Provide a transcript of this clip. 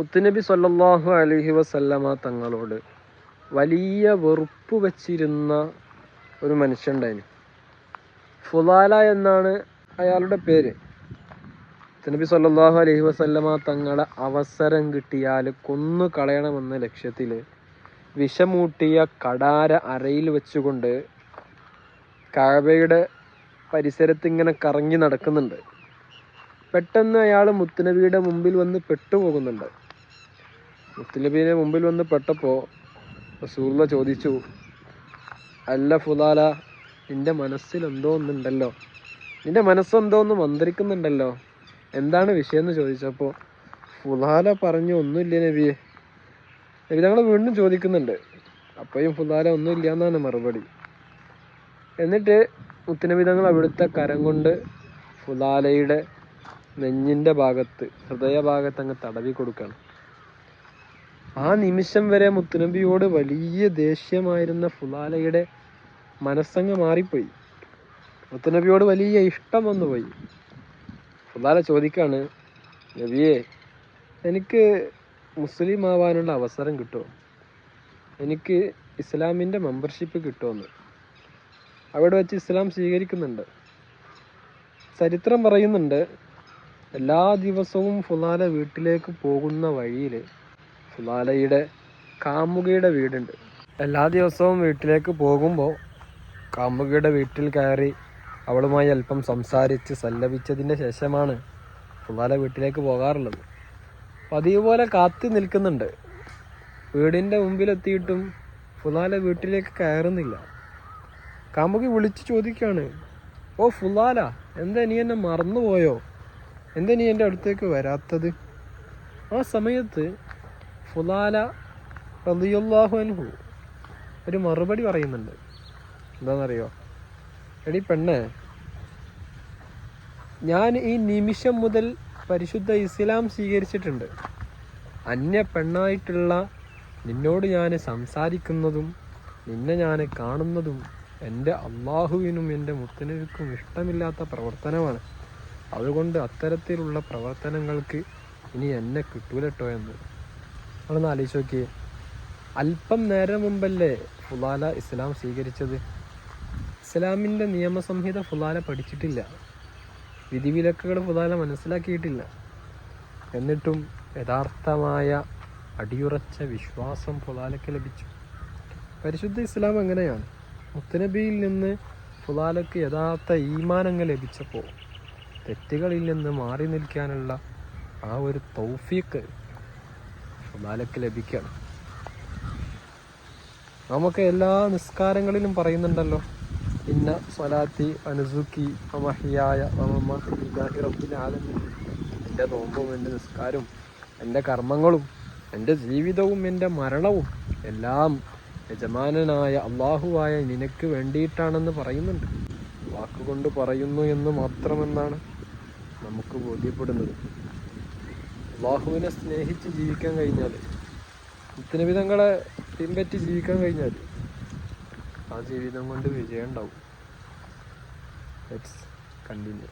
മുത്തുനബി സല്ലല്ലാഹു അലൈഹി വസല്ലമ തങ്ങളോട് വലിയ വെറുപ്പ് വച്ചിരുന്ന ഒരു മനുഷ്യണ്ടായിരുന്നു ഫുലാല എന്നാണ് അയാളുടെ പേര്. മുത്തുനബി സല്ലല്ലാഹു അലൈഹി വസല്ലമ തങ്ങളെ അവസരം കിട്ടിയാൽ കൊന്നു കളയണമെന്ന ലക്ഷ്യത്തിൽ വിഷമൂട്ടിയ കടാര അരയിൽ വെച്ചുകൊണ്ട് കാബയുടെ പരിസരത്ത് ഇങ്ങനെ കറങ്ങി നടക്കുന്നുണ്ട്. പെട്ടെന്ന് അയാൾ മുത്തുനബിയുടെ മുമ്പിൽ വന്ന് പെട്ടുപോകുന്നുണ്ട്. മുത്തുനബിയുടെ മുമ്പിൽ വന്ന് പെട്ടപ്പോൾ റസൂള്ള ചോദിച്ചു അല്ല ഫുലാല നിന്റെ മനസ്സിൽ എന്തോ ഒന്നുണ്ടല്ലോ നിന്റെ മനസ്സെന്തോ ഒന്ന് മന്ത്രിക്കുന്നുണ്ടല്ലോ? എന്താണ് വിഷയം എന്ന് ചോദിച്ചപ്പോൾ ഫുലാല പറഞ്ഞു ഒന്നുമില്ല നബിയെ നബി ഞങ്ങൾ വീണ്ടും ചോദിക്കുന്നുണ്ട്. അപ്പോഴും ഫുലാല ഒന്നുമില്ല എന്നാണ് മറുപടി. എന്നിട്ട് മുത്തുനബി തങ്ങൾ അവിടുത്തെ കരം കൊണ്ട് ഫുലാലയുടെ നെഞ്ഞിന്റെ ഭാഗത്ത് ഹൃദയഭാഗത്ത് അങ്ങ് തടവി കൊടുക്കണം. ആ നിമിഷം വരെ മുത്തുനബിയോട് വലിയ ദേഷ്യമായിരുന്ന ഫുലാലയുടെ മനസ്സങ്ങ് മാറിപ്പോയി. മുത്തുനബിയോട് വലിയ ഇഷ്ടം വന്നു പോയി ഫുലാല ചോദിക്കാണ് നബിയെ എനിക്ക് മുസ്ലിം ആവാനുള്ള അവസരം കിട്ടുമോ എനിക്ക് ഇസ്ലാമിന്റെ മെമ്പർഷിപ്പ് കിട്ടുമെന്ന് അവിടെ വെച്ച് ഇസ്ലാം സ്വീകരിക്കുന്നുണ്ട്. ചരിത്രം പറയുന്നുണ്ട് എല്ലാ ദിവസവും ഫുലാല വീട്ടിലേക്ക് പോകുന്ന വഴിയിൽ ഫുലാലയുടെ കാമുകയുടെ വീടുണ്ട്. എല്ലാ ദിവസവും വീട്ടിലേക്ക് പോകുമ്പോൾ കാമുകയുടെ വീട്ടിൽ കയറി അവളുമായി അല്പം സംസാരിച്ച് സല്ലപിച്ചതിന്റെ ശേഷമാണ് ഫുലാല വീട്ടിലേക്ക് പോകാറുള്ളത്. പതിവ് പോലെ കാത്തി നിൽക്കുന്നുണ്ട്. വീടിന്റെ മുമ്പിലെത്തിയിട്ടും ഫുലാല വീട്ടിലേക്ക് കയറുന്നില്ല. കാമുകി വിളിച്ചു ചോദിക്കുകയാണ് ഓ ഫുലാല എന്താ നീ എന്നെ മറന്നുപോയോ? എന്താ നീ എന്റെ അടുത്തേക്ക് വരാത്തത്? ആ സമയത്ത് ഫുലാല റളിയല്ലാഹു അൻഹു. ഒരു മറുപടി പറയുന്നുണ്ട്. എന്താണെന്നറിയോ എടി പെണ്ണ് ഞാൻ ഈ നിമിഷം മുതൽ പരിശുദ്ധ ഇസ്ലാം സ്വീകരിച്ചിട്ടുണ്ട്. അന്യ പെണ്ണായിട്ടുള്ള നിന്നോട് ഞാൻ സംസാരിക്കുന്നതും നിന്നെ ഞാൻ കാണുന്നതും എന്റെ അള്ളാഹുവിനും എന്റെ മുത്തനുക്കും ഇഷ്ടമില്ലാത്ത പ്രവർത്തനമാണ്. അതുകൊണ്ട് അത്തരത്തിലുള്ള പ്രവർത്തനങ്ങൾക്ക് ഇനി എന്നെ കിട്ടൂലട്ടോ എന്ന്. നമ്മളൊന്ന് ആലോചിച്ച് നോക്കിയേ അല്പം നേരം മുമ്പല്ലേ ഫുലാല ഇസ്ലാം സ്വീകരിച്ചത്? ഇസ്ലാമിന്റെ നിയമസംഹിത ഫുലാല പഠിച്ചിട്ടില്ല. വിധിവിലക്കുകൾ ഫുലാല മനസ്സിലാക്കിയിട്ടില്ല. എന്നിട്ടും യഥാർത്ഥമായ അടിയുറച്ച വിശ്വാസം ഫുലാലയ്ക്ക് ലഭിച്ചു. പരിശുദ്ധ ഇസ്ലാം അങ്ങനെയാണ്. മുത്തനബിയിൽ നിന്ന് ഫുലാലയ്ക്ക് യഥാർത്ഥ ഈമാനങ്ങൾ ലഭിച്ചപ്പോൾ തെറ്റുകളിൽ നിന്ന് മാറി നിൽക്കാനുള്ള ആ ഒരു തൗഫീക്ക് ഫുലാലക്ക് ലഭിക്കണം. നമുക്ക് എല്ലാ നിസ്കാരങ്ങളിലും പറയുന്നുണ്ടല്ലോ. ഇന്ന സ്വലാത്തി അനുസുക്കി മഹിയായ റബ്ബിൽ ആലമീൻ. എന്റെ നോമ്പും എന്റെ നിസ്കാരവും എന്റെ കർമ്മങ്ങളും എന്റെ ജീവിതവും എന്റെ മരണവും എല്ലാം യജമാനനായ അള്ളാഹുവായ നിനക്ക് വേണ്ടിയിട്ടാണെന്ന് പറയുന്നുണ്ട്. വാക്കുകൊണ്ട് പറയുന്നു എന്ന് മാത്രമെന്നാണ് നമുക്ക് ബോധ്യപ്പെടുന്നത്. അള്ളാഹുവിനെ സ്നേഹിച്ച് ജീവിക്കാൻ കഴിഞ്ഞാൽ വിധങ്ങളെ പിൻപറ്റി ജീവിക്കാൻ കഴിഞ്ഞാൽ ആ ജീവിതം കൊണ്ട് വിജയം ഉണ്ടാവും. Let's continue